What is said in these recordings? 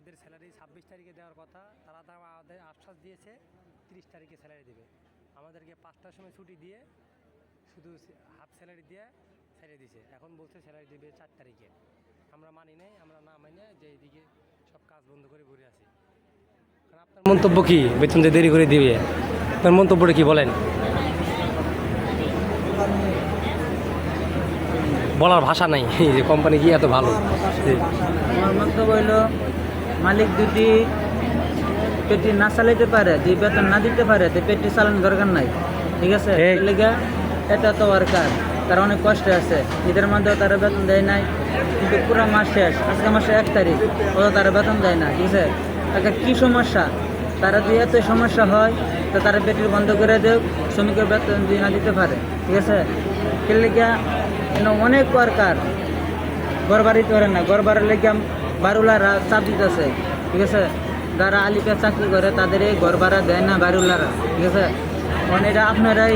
আমাদের স্যালারি ছাব্বিশ তারিখে দেওয়ার কথা। তারা তো আমাদের আশ্বাস দিয়েছে, তিরিশ তারিখে স্যালারি দেবে। আমাদেরকে পাঁচটার সময় ছুটি দিয়ে শুধু হাফ স্যালারি দিয়ে ছেড়ে দিয়েছে এখন বলছে স্যালারি দেবে চার তারিখে। আমরা মানি নাই, আমরা না মানি যে এইদিকে সব কাজ বন্ধ করে ঘুরে কারণ আপনার মন্তব্য কি? বেতন যে দেরি করে দিবে। আপনার মন্তব্যটা কি বলেন? বলার ভাষা নাই। যে কোম্পানি কি এত ভালো? আমার মন্তব্য হইল মালিক যদি পেটি না চালাইতে পারে যে বেতন না দিতে পারে তো পেটি চালানোর দরকার নাই। ঠিক আছে? লেগে এটা তো ওয়ার্কার তারা অনেক কষ্টে আছে। ঈদের মধ্যেও তারা বেতন দেয় নাই কিন্তু পুরো মাস শেষ। আজকে মাসে এক তারিখ ওরা তারা বেতন দেয় না ঠিক আছে? তাকে কী সমস্যা? তারা যদি এত সমস্যা হয় তো তারা পেটির বন্ধ করে দেব শ্রমিকের বেতন যদি না দিতে পারে ঠিক আছে? লেগে অনেক ওয়ার্কার বাড়িতে পারে না। ঘর বাড়ির লেগে বারুলারা চাপ দিতেছে ঠিক আছে? যারা আলিপে চাকরি করে, তাদের এই ভাড়া দেয় না বারুলারা, ঠিক আছে? মানে এটা আপনারাই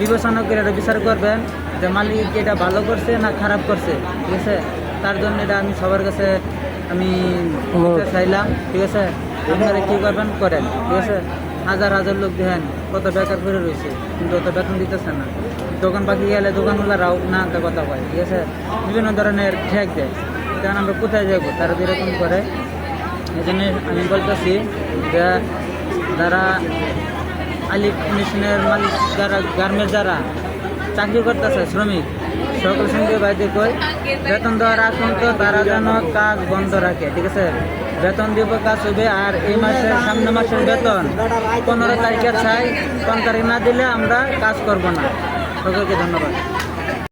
বিবেচনা করে এটা বিচার করবেন যে মালিক এটা ভালো করছে না খারাপ করছে, ঠিক আছে? তার জন্য এটা আমি সবার কাছে আমি চাইলাম, ঠিক আছে? আপনারা কী করবেন, করেন, ঠিক আছে? হাজার হাজার লোক দেখেন কত বেকার করে রয়েছে। কিন্তু অত বেতন দিতেছে না। দোকান পাখি গেলে দোকানওয়ালারাও না আনতে কথা কয়, ঠিক আছে? বিভিন্ন ধরনের ঠেক দেয়। কারণ আমরা কোথায় যাব? তারা যেরকম করে। এই জন্য আমি বলতেছি যে যারা আলিফ মেশিনের মালিক, যারা গার্মেন্ট যারা চাকরি করতেছে, শ্রমিক সকল সঙ্গে বাইদে কই? বেতন দেওয়ার পর্যন্ত তারা যেন কাজ বন্ধ রাখে, ঠিক আছে? বেতন দিব কাজ হবে আর এই মাসের সামনে মাসের বেতন। পনেরো তারিখে চাই পনেরো তারিখ না দিলে আমরা কাজ করব না। সকলকে ধন্যবাদ।